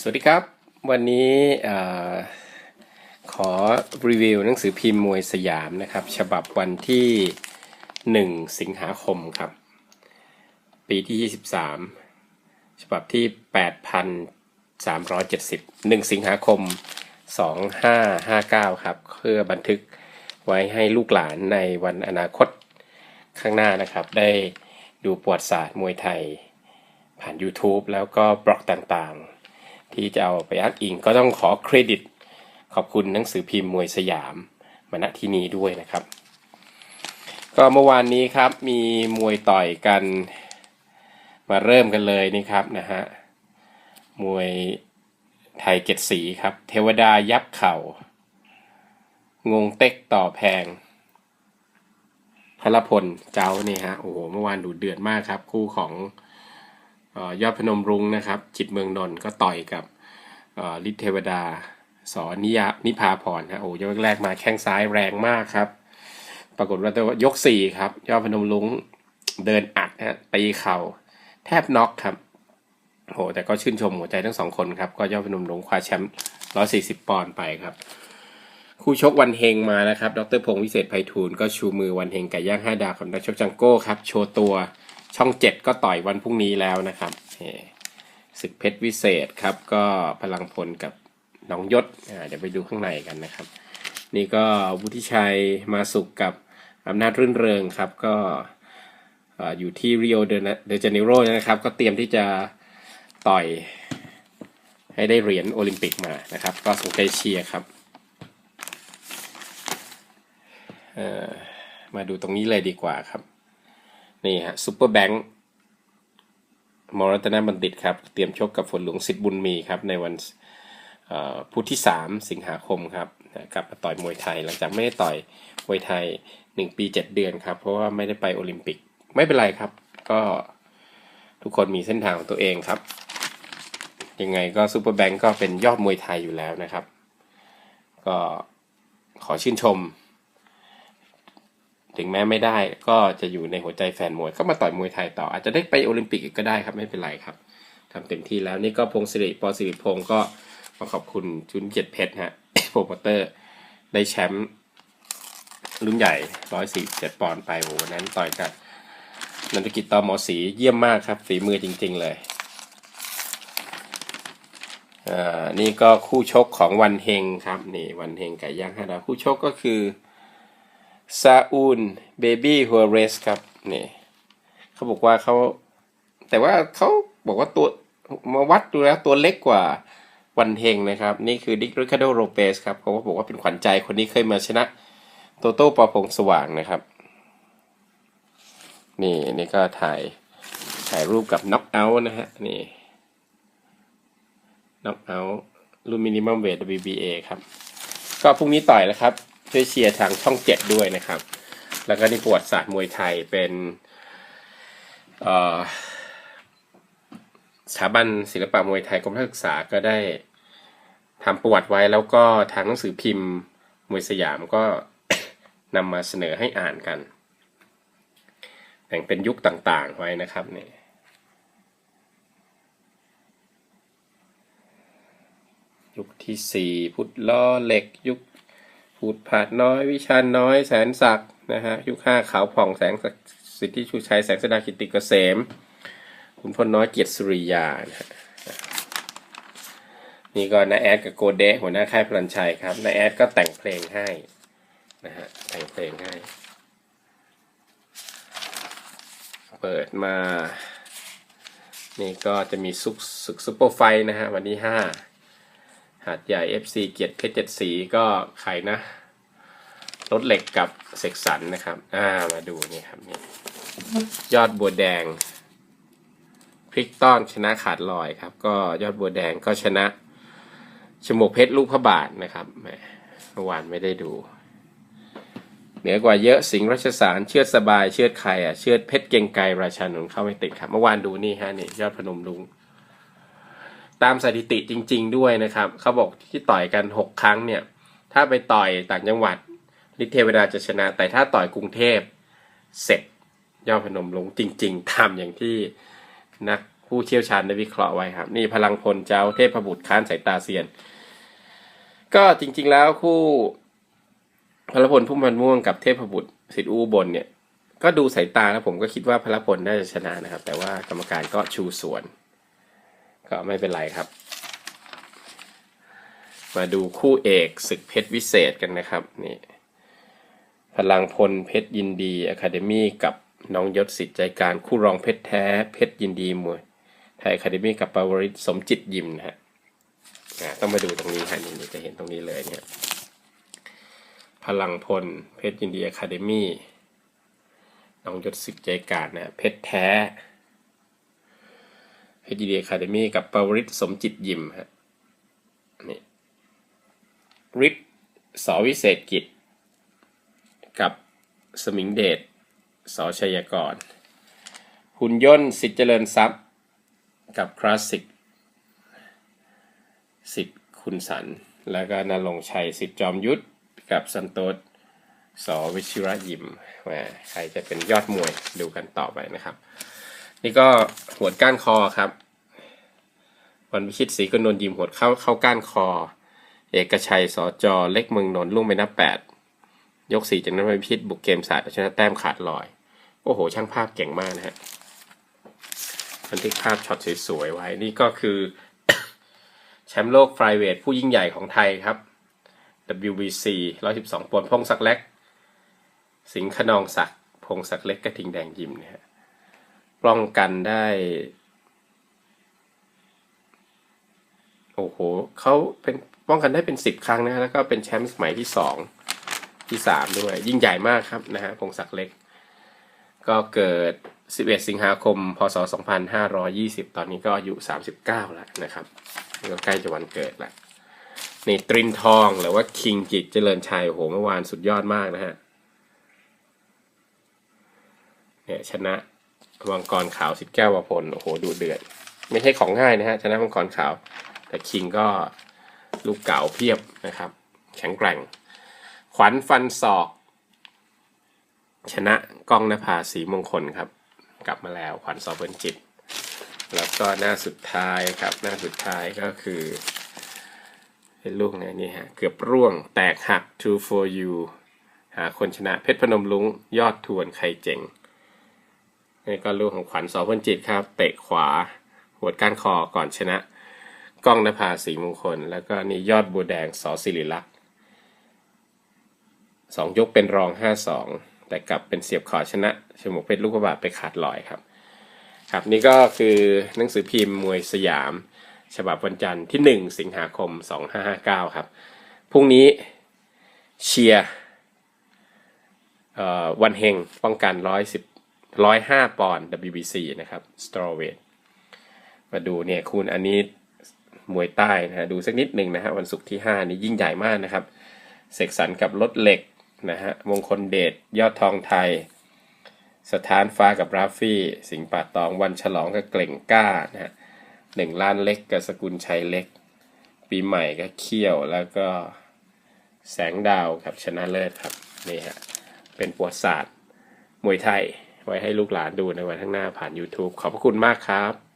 สวัสดีครับ วันนี้ขอรีวิวหนังสือพิมพ์มวยสยามนะครับ ฉบับวันที่ 1 สิงหาคมครับ ปีที่ 23 ฉบับที่ 8,370 1 สิงหาคม 2559 ครับ เพื่อบันทึกไว้ให้ลูกหลานในวันอนาคตข้างหน้านะครับ ได้ดูประวัติศาสตร์มวยไทยผ่าน YouTube แล้วก็บล็อกต่างๆ ที่จะเอาไปอ้างอิง ก็ต้องขอเครดิต ขอบคุณหนังสือพิมพ์มวยสยามมาณที่นี้ด้วยนะครับ ก็เมื่อวานนี้ครับมีมวยต่อยกันมาเริ่มกันเลยนี่ครับนะฮะมวยไทยเจ็ดสีครับ เทวดายับเข่างงเต็กต่อแพงพลพลเจ้านี่ฮะโอ้โหเมื่อวานดูเดือดมากครับ คู่ของ ยอดพนมรุ้งนะครับ จิตเมืองนนท์ก็ต่อยกับฤทธิเทวดาสอนิยานิพาพรฮะโอ้ยกแรกมาแข้งซ้ายแรงมากครับ ปรากฏว่าตัวยกสี่ครับ ยอดพนมรุ้งเดินอัดฮะตีเข่า แทบน็อกครับโหแต่ก็ชื่นชมหัวใจทั้งสองคนครับ ก็ยอดพนมรุ้งคว้าแชมป์140ปอนด์ไปครับ คู่ชกวันเฮงมานะครับ ดรพงศ์วิเศษไพฑูรย์ก็ชูมือวันเฮงไก่ย่างห้าดาวของนักชกจังโก้ครับ โชว์ตัว ช่องเจ็ดก็ต่อยวันพรุ่งนี้แล้วนะครับเอ่อศึกเพชรวิเศษครับ ก็พลังพลกับน้องยศเดี๋ยวไปดูข้างในกันนะครับ นี่ก็วุฒิชัยมาสุกกับอำนาจรื่นเริงครับ ก็ออยู่ที่ริโอเดจาเนโรนะครับ ก็เตรียมที่จะต่อยให้ได้เหรียญโอลิมปิกมานะครับ ก็ส่งใจเชียร์ครับมาดูตรงนี้เลยดีกว่าครับ นี่ฮะซูเปอร์แบงค์มรัตนบัณฑิตครับ เตรียมชกกับฝนหลวงสิทธิ์บุญมีครับ ในวันพุธที่ 3 สิงหาคมครับกลับมาต่อยมวยไทย หลังจากไม่ได้ต่อยมวยไทย 1 ปี 7 เดือนครับ เพราะว่าไม่ได้ไปโอลิมปิกไม่เป็นไรครับ ก็ทุกคนมีเส้นทางของตัวเองครับ ยังไงก็ซูเปอร์แบงค์ก็เป็นยอดมวยไทยอยู่แล้วนะครับ ก็ขอชื่นชม ถึงแม้ไม่ได้ก็จะอยู่ในหัวใจแฟนมวย ก็มาต่อยมวยไทยต่อ อาจจะได้ไปโอลิมปิกอีกก็ได้ครับไม่เป็นไรครับทำเต็มที่แล้วนี่ก็พงศิริปอศิริพงศ์ก็มาขอบคุณจุนเจ็ดเพชรฮะโปรโมเตอร์ ได้แชมป์รุ่นใหญ่ร้อยสี่เจ็ดปอนด์ไปโหวนนั้นต่อยกับนันทกิจต่อหมอสีเยี่ยมมากครับฝีมือจริง ๆ เลยอ่านี่ก็คู่ชกของวันเฮงครับนี่วันเฮงไก่ย่างห้าดาวคู่ชกก็คือ ซาอูนเบบี้ฮัวเรสครับนี่เขาบอกว่าเขาแต่ว่าเขาบอกว่าตัวมาวัดดูแล้วตัวเล็กกว่าวันเฮงนะครับ นี่คือดิกริคาโดโรเปสครับเขาก็บอกว่าเป็นขวัญใจคนนี้เคยมาชนะ โตโต้ปอพงสว่างนะครับ นี่นี่ก็ถ่ายถ่ายรูปกับน็อกเอาท์นะฮะนี่น็อกเอาท์รุ่นมินิมัมเวท WBA ครับ ก็พรุ่งนี้ต่อยแล้วครับ ช่วยเชียร์ทางช่องเจ็ดด้วยนะครับ แล้วก็นี่ประวัติศาสตร์มวยไทยเป็นสถาบันศิลปะมวยไทยกรมศึกษาก็ได้ทำประวัติไว้แล้วก็ทางหนังสือพิมพ์มวยสยามก็นำมาเสนอให้อ่านกัน แบ่งเป็นยุคต่างๆไว้นะครับเนี่ยยุคที่สี่พุทธล้อเหล็กยุค ผูดผาดน้อย วิชาน้อยแสนศักดิ์นะฮะยุคห้าขาวผ่องแสงศักสิทธิชูชัยแสงสดากิติกเกษมคุณพลน้อยเกียรติสุริยานะฮะนี่ก็นาแอดกับโกเดะหัวหน้าค่ายพลันชัยครับนาแอดก็แต่งเพลงให้นะฮะแต่งเพลงให้ เปิดมา นี่ก็จะมีซุกศึกซุปเปอร์ไฟนะฮะวันที่ห้า หาดใหญ่ FC เกียรติเพชรเจ็ดสีก็ใครนะรถเหล็กกับเสกสรรนะครับ อ่า มาดูนี่ครับนี่ยอดบัวแดงพริกต้อนชนะขาดลอยครับ ก็ยอดบัวแดงก็ชนะชมวกเพชรลูกพระบาทนะครับแหมเมื่อวานไม่ได้ดู เหนือกว่าเยอะสิงห์รัชสารเชือดสบายเชือดใครอะเชือดเพชรเกรียงไกรราชานนท์เข้าไม่ติดครับ เมื่อวานดูนี่ฮะนี่ยอดพนมรุ้ง ตามสถิติจริง ๆ ด้วยนะครับเขาบอกที่ต่อยกัน 6 ครั้งเนี่ย ถ้าไปต่อยต่างจังหวัดลิเทเวดาจะชนะ แต่ถ้าต่อยกรุงเทพเสร็จย่อพนมลงจริงๆทำอย่างที่นักผู้เชี่ยวชาญได้วิเคราะห์ไว้ครับ นี่พลังพลเจ้าเทพบุตรค้านสายตาเซียน ก็จริง ๆ แล้วคู่พลพลพุ่มพันม่วงกับเทพบุตรสิทธิ์อุบลเนี่ย ก็ดูสายตาแล้วผมก็คิดว่าพลพลน่าจะชนะนะครับ แต่ว่ากรรมการก็ชูสวน ก็ไม่เป็นไรครับ มาดูคู่เอกศึกเพชรวิเศษกันนะครับนี่พลังพลเพชรยินดีอะคาเดมี่กับน้องยศสิทธิ์ใจการคู่รองเพชรแท้เพชรยินดีมวยไทยอะคาเดมี่กับปาวริศสมจิตยิมนะฮะต้องมาดูตรงนี้ฮะนี่จะเห็นตรงนี้เลยเนี่ยพลังพลเพชรยินดีอะคาเดมี่น้องยศสิทธิ์ใจการนะเพชรแท้ เพชรยินดีอะคาเดมีกับปาวริศสมจิตยิมฮะนี่ริปสวิเศษกิจ กับสมิงเดชสชัยกร หุ่นยนต์สิทธิเจริญทรัพย์กับคลาสสิกสิทธิ์คุณสัน แล้วก็นรงชัยสิทธิจอมยุทธกับสันโตษสวิชิระยิมแหมใครจะเป็นยอดมวยดูกันต่อไปนะครับ นี่ก็หัวดก้านคอครับวันวิชิตศรีกนนท์ยิมหัวดเข้าเข้าก้านคอ เอกชัยสอจอเล็กเมืองนนท์ลุ่งไปนับแปดยกสี่จากนั้นไปพิษบุกเกมศาสตร์ชนะแต้มขาดลอย โอ้โห ช่างภาพเก่งมากนะฮะบันทึกภาพช็อตสวยๆไว้ นี่ก็คือ แชมป์โลกไฟเวทผู้ยิ่งใหญ่ของไทยครับ WBC 112ปอนด์พงศักดิ์เล็ก สิงห์ขนองศักพงศักดิ์เล็กกระทิงแดงยิมนะฮะ ป้องกันได้ โอ้โหเขาเป็นป้องกันได้เป็นสิบครั้งนะฮะแล้วก็เป็นแชมป์สมัยที่สองที่สามด้วย ยิ่งใหญ่มากครับนะฮะพงศักดิ์เล็ก ก็เกิด 11 สิงหาคม พศ 2520 ตอนนี้ก็อายุ 39 แล้วนะครับก็ใกล้จะวันเกิดแล้วนี่ตรินทองหรือว่าคิงกิจเจริญชัยโอ้โหเมื่อวานสุดยอดมากนะฮะเนี่ยชนะ มังกรขาวสิทธิ์แก้ววพลโอ้โหดูเดือด ไม่ใช่ของง่ายนะฮะชนะมังกรขาว แต่คิงก็ลูกเก่าเพียบนะครับ แข็งแกร่ง ขวัญฟันศอก ชนะก้องนภาสีมงคลครับ กลับมาแล้วขวัญสอบเบินจิต แล้วก็หน้าสุดท้ายครับ หน้าสุดท้ายก็คือ เป็นลูกเนี่ยนี่ฮะ เกือบร่วงแตกหัก two for you หาคนชนะเพชรพนมลุงยอดทวนใครเจ๋ง นี่ก็ลูกของขวัญสอบเบินจิตครับ เตะขวาหัวดก้านคอก่อนชนะก้องนภาสีมงคล แล้วก็นี่ยอดบัวแดงสอศิริลักษ์สองยกเป็นรองห้าสองแต่กลับเป็นเสียบขอชนะชมวกเพชรลูกพระบาทไปขาดลอยครับ ครับนี่ก็คือหนังสือพิมพ์มวยสยาม ฉบับวันจันทร์ที่ 1 สิงหาคม 2559 ครับพรุ่งนี้เชียร์วันเฮงป้องกัน 110 105 ปอนด์ WBC นะครับ s t r a w w e i g h t มาดูเนี่ยคุณอันนี้มวยใต้นะฮะดูสักนิดหนึ่งนะฮะวันศุกร์ที่ 5 นี้ยิ่งใหญ่มากนะครับ เสกสรรกับรถเหล็กนะฮะมงคลเดชยอดทองไทย สถานฟ้ากับราฟฟี่ สิงห์ป่าตองวันฉลองกับเกล่งก้านะฮะหนึ่งล้านเล็กกับสกุลชัยเล็ก ปีใหม่ก็เขี้ยวแล้วก็แสงดาวครับชนะเลิศครับนี่ฮะเป็นประวัติศาสตร์มวยไทย ไว้ให้ลูกหลานดูในวันข้างหน้าผ่าน YouTube ขอบพระคุณมากครับ